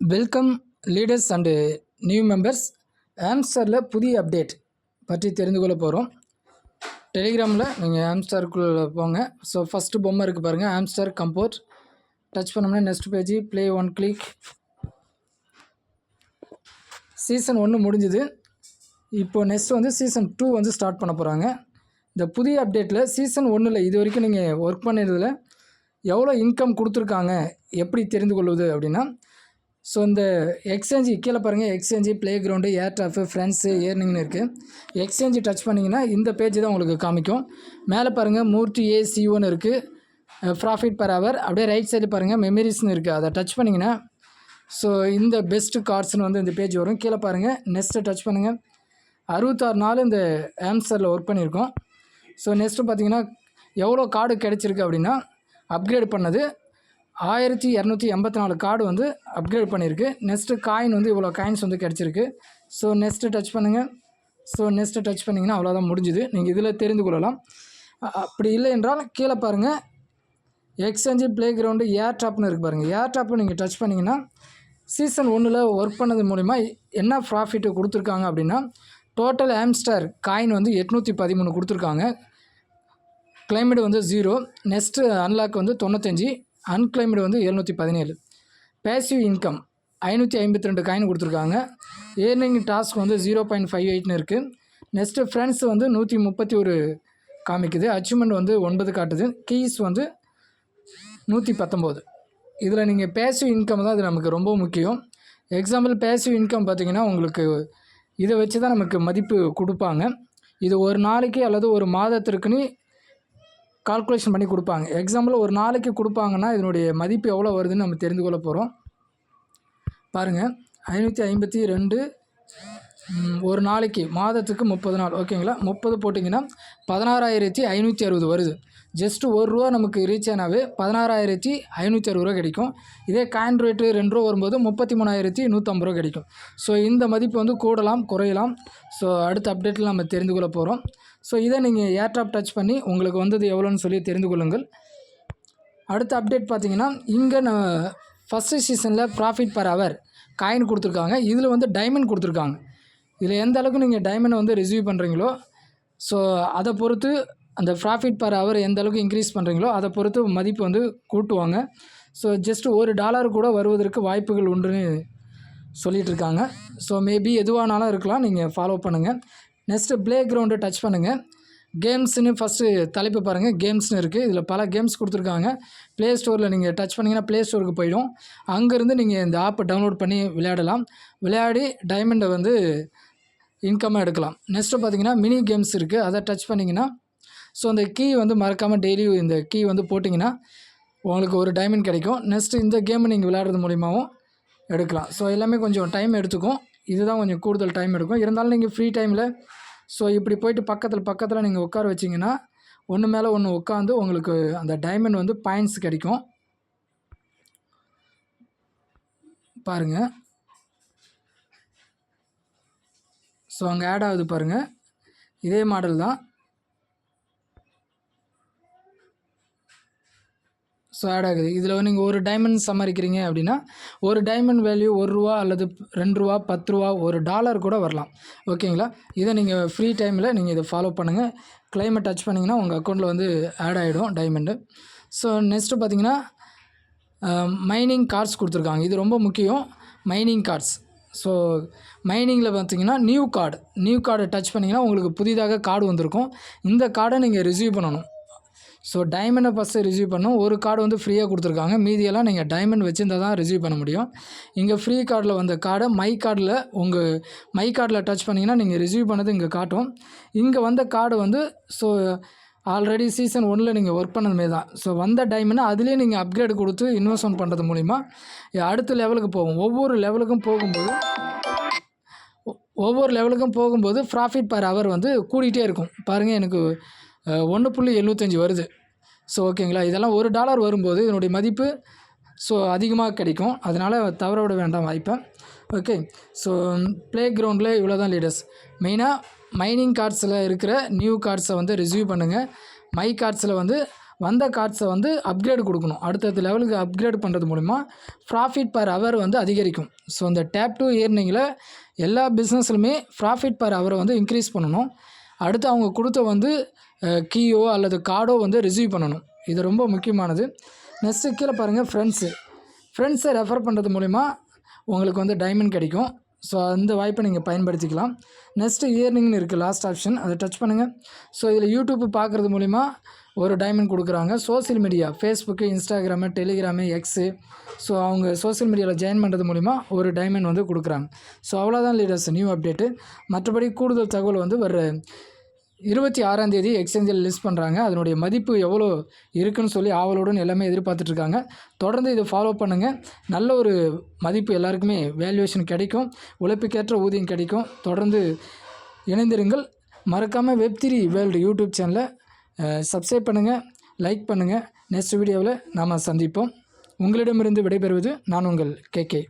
Welcome leaders and new members ஆம்ஸ்டரில் புதிய update பற்றி தெரிந்து கொள்ள போகிறோம் டெலிகிராமில் நீங்கள் ஆம்ஸ்டருக்குள்ளே போங்க. ஸோ ஃபஸ்ட்டு பொம்மை இருக்குது பாருங்கள் ஆம்ஸ்டர் கம்போர்ட் டச் பண்ணோம்னா next page play one click season ஒன்று முடிஞ்சுது. இப்போது நெக்ஸ்ட் வந்து சீசன் டூ வந்து ஸ்டார்ட் பண்ண போகிறாங்க இந்த புதிய அப்டேட்டில் சீசன் ஒன்றில் இது வரைக்கும் நீங்கள் ஒர்க் பண்ணுறதில் எவ்வளோ இன்கம் கொடுத்துருக்காங்க எப்படி தெரிந்து கொள்வது அப்படின்னா ஸோ இந்த எக்ஸ்சேஞ்சு கீழே பாருங்கள் exchange play ground air drop friends ஏர்னிங்னு இருக்குது எக்ஸ்சேஞ்சு டச் பண்ணிங்கன்னா இந்த பேஜ் தான் உங்களுக்கு காமிக்கும். மேலே பாருங்கள் மூர்த்தி ஏசிஓன்னு இருக்குது ப்ராஃபிட் பர் ஹவர் அப்படியே ரைட் சைடு பாருங்கள் மெமரிஸ்னு இருக்குது அதை டச் பண்ணிங்கன்னா ஸோ இந்த பெஸ்ட்டு கார்ட்ஸ்னு வந்து இந்த பேஜ் வரும். கீழே பாருங்கள் நெக்ஸ்ட்டு டச் பண்ணுங்கள் அறுபத்தாறு நாள் இந்த ஆம்ஸ்டரில் ஒர்க் பண்ணியிருக்கோம். ஸோ நெக்ஸ்ட்டு பார்த்தீங்கன்னா எவ்வளோ கார்டு கிடச்சிருக்கு அப்படின்னா அப்கிரேட் பண்ணது ஆயிரத்தி இரநூத்தி எண்பத்தி நாலு கார்டு வந்து அப்கிரேட் பண்ணியிருக்கு. நெக்ஸ்ட்டு காயின் வந்து இவ்வளோ காயின்ஸ் வந்து கிடச்சிருக்கு. ஸோ நெக்ஸ்ட்டு டச் பண்ணுங்கள் ஸோ நெக்ஸ்ட்டு டச் பண்ணிங்கன்னா அவ்வளோதான் முடிஞ்சுது. நீங்கள் இதில் தெரிந்து கொள்ளலாம். அப்படி இல்லை என்றால் கீழே பாருங்கள் எக்ஸ்சேஞ்சு ப்ளே கிரவுண்டு ஏர் டாப்னு இருக்குது பாருங்கள் ஏர் டாப்பை நீங்கள் டச் பண்ணிங்கன்னா சீசன் ஒன்றில் ஒர்க் பண்ணது மூலிமா என்ன ப்ராஃபிட்டு கொடுத்துருக்காங்க அப்படின்னா டோட்டல் ஆம்ஸ்டர் காயின் வந்து எட்நூற்றி பதிமூணு கொடுத்துருக்காங்க. கிளைமேட் வந்து ஜீரோ நெக்ஸ்ட்டு அன்லாக் வந்து தொண்ணூத்தஞ்சு. அன்கிளைம்டு வந்து எழுநூற்றி பதினேழு. பேசிவ் இன்கம் ஐநூற்றி ஐம்பத்தி ரெண்டு காயின் கொடுத்துருக்காங்க. ஏர்னிங் டாஸ்க் வந்து ஜீரோ பாயிண்ட் ஃபைவ் எயிட்னு இருக்குது நெக்ஸ்ட்டு ஃப்ரெண்ட்ஸ் வந்து நூற்றி முப்பத்தி ஒரு காமிக்குது. அச்சீவ்மெண்ட் வந்து ஒன்பது காட்டுது. கீஸ் வந்து நூற்றி பத்தொம்போது. இதில் நீங்கள் பேசிவ் இன்கம் தான் இது நமக்கு ரொம்ப முக்கியம். எக்ஸாம்பிள் பேசிவ் இன்கம் பார்த்தீங்கன்னா உங்களுக்கு இதை வச்சு தான் நமக்கு மதிப்பு கொடுப்பாங்க. இது ஒரு நாளைக்கு அல்லது ஒரு மாதத்திற்குன்னு கால்குலேஷன் பண்ணி கொடுப்பாங்க. எக்ஸாம்பிள் ஒரு நாளைக்கு கொடுப்பாங்கன்னா இதனுடைய மதிப்பு எவ்வளோ வருதுன்னு நம்ம தெரிந்து கொள்ள போகிறோம் பாருங்கள் ஐநூற்றி ஐம்பத்தி ரெண்டு ஒரு நாளைக்கு மாதத்துக்கு முப்பது நாள். ஓகேங்களா முப்பது போட்டிங்கன்னா பதினாறாயிரத்தி ஐநூற்றி அறுபது வருது. ஜஸ்ட்டு ஒரு ரூபா நமக்கு ரீச் ஆனாவே பதினாறாயிரத்தி ஐநூற்றி அறுபது ரூபா கிடைக்கும். இதே காயின் ரேட்டு ரெண்டு ரூபா வரும்போது முப்பத்தி மூணாயிரத்தி நூற்றம்பது ரூபா கிடைக்கும். ஸோ இந்த மதிப்பு வந்து கூடலாம் குறையலாம். ஸோ அடுத்த அப்டேட்டில் நம்ம தெரிந்து கொள்ள போகிறோம் ஸோ இதை நீங்கள் ஏர்டாப் டச் பண்ணி உங்களுக்கு வந்தது எவ்வளோன்னு சொல்லி தெரிந்து கொள்ளுங்கள் அடுத்த அப்டேட் பார்த்தீங்கன்னா இங்கே நான் ஃபஸ்ட்டு சீசனில் ப்ராஃபிட் பர் ஹவர் காயின் கொடுத்துருக்காங்க. இதில் வந்து டைமண்ட் கொடுத்துருக்காங்க. இதில் எந்த அளவுக்கு நீங்கள் டைமண்டை வந்து ரிசீவ் பண்ணுறீங்களோ ஸோ அதை பொறுத்து அந்த ப்ராஃபிட் பர் ஹவர் எந்த அளவுக்கு இன்க்ரீஸ் பண்ணுறீங்களோ அதை பொறுத்து மதிப்பு வந்து கூட்டுவாங்க. ஸோ ஜஸ்ட் ஒரு டாலர் கூட வருவதற்கு வாய்ப்புகள் உண்டுன்னு சொல்லிகிட்ருக்காங்க ஸோ மேபி எதுவானாலும் இருக்கலாம். நீங்கள் ஃபாலோ பண்ணுங்கள் நெக்ஸ்ட்டு ப்ளே கிரவுண்டு டச் பண்ணுங்கள் கேம்ஸ்னு ஃபஸ்ட்டு தலைப்பு பாருங்கள் கேம்ஸ்னு இருக்குது இதில் பல கேம்ஸ் கொடுத்துருக்காங்க. ப்ளே ஸ்டோரில் நீங்கள் டச் பண்ணிங்கன்னா ப்ளே ஸ்டோருக்கு போயிடும். அங்கேருந்து நீங்கள் இந்த ஆப்பை டவுன்லோட் பண்ணி விளையாடலாம். விளையாடி டைமண்டை வந்து இன்கம்மாக எடுக்கலாம். நெக்ஸ்ட்டு பார்த்தீங்கன்னா மினி கேம்ஸ் இருக்குது அதை டச் பண்ணிங்கன்னா ஸோ அந்த கீ வந்து மறக்காமல் டெய்லி இந்த கீ வந்து போட்டிங்கன்னா உங்களுக்கு ஒரு டைமண்ட் கிடைக்கும். நெக்ஸ்ட்டு இந்த கேமை நீங்கள் விளையாடுறது மூலிமாவும் எடுக்கலாம். ஸோ எல்லாமே கொஞ்சம் டைம் எடுத்துக்கும். இதுதான் கொஞ்சம் கூடுதல் டைம் எடுக்கும். இருந்தாலும் நீங்கள் ஃப்ரீ டைமில் ஸோ இப்படி போயிட்டு பக்கத்தில் பக்கத்தில் நீங்கள் உட்கார வச்சிங்கன்னா ஒன்று மேலே ஒன்று உட்காந்து உங்களுக்கு அந்த டைமண்ட் வந்து பாயிண்ட்ஸ் கிடைக்கும். பாருங்கள் ஸோ அங்கே ஆட் ஆகுது பாருங்கள் இதே மாடல் தான். ஸோ ஆட் ஆகுது. இதில் வந்து நீங்கள் ஒரு டைமண்ட் சம்மரிக்கிறீங்க அப்படின்னா ஒரு டைமண்ட் வேல்யூ ஒரு ரூபா அல்லது ரெண்டு ரூபா பத்து ரூபா ஒரு டாலர் கூட வரலாம். ஓகேங்களா இதை நீங்கள் ஃப்ரீ டைமில் நீங்கள் இதை ஃபாலோ பண்ணுங்கள் கிளைமேட் டச் பண்ணிங்கன்னா உங்கள் அக்கௌண்ட்டில் வந்து ஆட் ஆகிடும் டைமண்டு ஸோ நெக்ஸ்ட்டு பார்த்தீங்கன்னா மைனிங் கார்ட்ஸ் கொடுத்துருக்காங்க. இது ரொம்ப முக்கியம். மைனிங் கார்ட்ஸ் ஸோ மைனிங்கில் பார்த்தீங்கன்னா நியூ கார்டு நியூ கார்டை டச் பண்ணிங்கன்னா உங்களுக்கு புதிதாக கார்டு வந்திருக்கும். இந்த கார்டை நீங்கள் ரிசீவ் பண்ணணும். ஸோ டைமண்டை ஃபஸ்ட்டு ரிசீவ் பண்ணும் ஒரு கார்டு வந்து ஃப்ரீயாக கொடுத்துருக்காங்க. மீதியெல்லாம் நீங்கள் டைமண்ட் வச்சுருந்தா தான் ரிசீவ் பண்ண முடியும். இங்கே ஃப்ரீ கார்டில் வந்த கார்டை மை கார்டில் உங்கள் மை கார்டில் டச் பண்ணிங்கன்னா நீங்கள் ரிசீவ் பண்ணது இங்கே காட்டும். இங்கே வந்த கார்டு வந்து ஸோ ஆல்ரெடி சீசன் ஒன்றில் நீங்கள் ஒர்க் பண்ணது மாரி தான். ஸோ வந்த டைமண்டை அதுலேயே நீங்கள் அப்கிரேட் கொடுத்து இன்வெஸ்ட்மெண்ட் பண்ணுறது மூலிமா அடுத்த லெவலுக்கு போகும். ஒவ்வொரு லெவலுக்கும் போகும்போது ஒவ்வொரு லெவலுக்கும் போகும்போது ப்ராஃபிட் பர் ஹவர் வந்து கூடிகிட்டே இருக்கும். பாருங்கள் எனக்கு ஒன்று புள்ளி எழுபத்தஞ்சி வருது. ஸோ ஓகேங்களா? இதெல்லாம் ஒரு டாலர் வரும்போது இதனுடைய மதிப்பு ஸோ அதிகமாக கிடைக்கும். அதனால் தவற விட வேண்டாம் வாய்ப்பை. ஓகே. ஸோ ப்ளே கிரவுண்டில் இவ்வளோ தான் லீடர்ஸ் மெயினாக மைனிங் கார்ட்ஸில் இருக்கிற நியூ கார்ட்ஸை வந்து ரிசீவ் பண்ணுங்கள் மை கார்ட்ஸில் வந்து வந்த கார்ட்ஸை வந்து அப்கிரேட் கொடுக்கணும். அடுத்தடுத்த லெவலுக்கு அப்கிரேட் பண்ணுறது மூலிமா ப்ராஃபிட் பர் ஹவர் வந்து அதிகரிக்கும். ஸோ இந்த டேப் டூ இயர்னிங்கில் எல்லா பிஸ்னஸ்லையுமே ப்ராஃபிட் பர் ஹவரை வந்து இன்க்ரீஸ் பண்ணணும். அடுத்து அவங்க கொடுத்த வந்து கீயோ அல்லது கார்டோ வந்து ரிசீவ் பண்ணணும். இது ரொம்ப முக்கியமானது. நெக்ஸ்ட்டு கீழே பாருங்கள் ஃப்ரெண்ட்ஸு ஃப்ரெண்ட்ஸை ரெஃபர் பண்ணுறது மூலிமா உங்களுக்கு வந்து டைமண்ட் கிடைக்கும். ஸோ அந்த வாய்ப்பை நீங்கள் பயன்படுத்திக்கலாம். நெக்ஸ்ட்டு இயர்னிங்னு இருக்குது லாஸ்ட் ஆப்ஷன் அதை டச் பண்ணுங்கள் ஸோ இதில் யூடியூப் பார்க்குறது மூலிமா ஒரு டைமண்ட் கொடுக்குறாங்க. Social media Facebook Instagram Telegram X so அவங்க சோஷியல் மீடியாவில் ஜாயின் பண்ணுறது மூலிமா ஒரு டைமண்ட் வந்து கொடுக்குறாங்க. ஸோ அவ்வளோதான் லீடர்ஸ் நியூ அப்டேட்டு மற்றபடி கூடுதல் தகவல் வந்து வர இருபத்தி ஆறாம் தேதி எக்ஸ்சேஞ்சில் லிஸ்ட் பண்ணுறாங்க அதனுடைய மதிப்பு எவ்வளோ இருக்குன்னு சொல்லி ஆவலுடன் எல்லாமே எதிர்பார்த்துட்ருக்காங்க தொடர்ந்து இதை ஃபாலோ பண்ணுங்கள் நல்ல ஒரு மதிப்பு எல்லாருக்குமே வேல்யூவேஷன் கிடைக்கும். உழைப்புக்கேற்ற ஊதியம் கிடைக்கும். தொடர்ந்து இணைந்திருங்கள். மறக்காமல் வெப் வேர்ல்டு யூடியூப் சேனலை சப்ஸ்கிரைப் பண்ணுங்கள் லைக் பண்ணுங்கள் நெக்ஸ்ட் வீடியோவில் நாம் சந்திப்போம். உங்களிடமிருந்து விடைபெறுவது நான் உங்கள் கே கே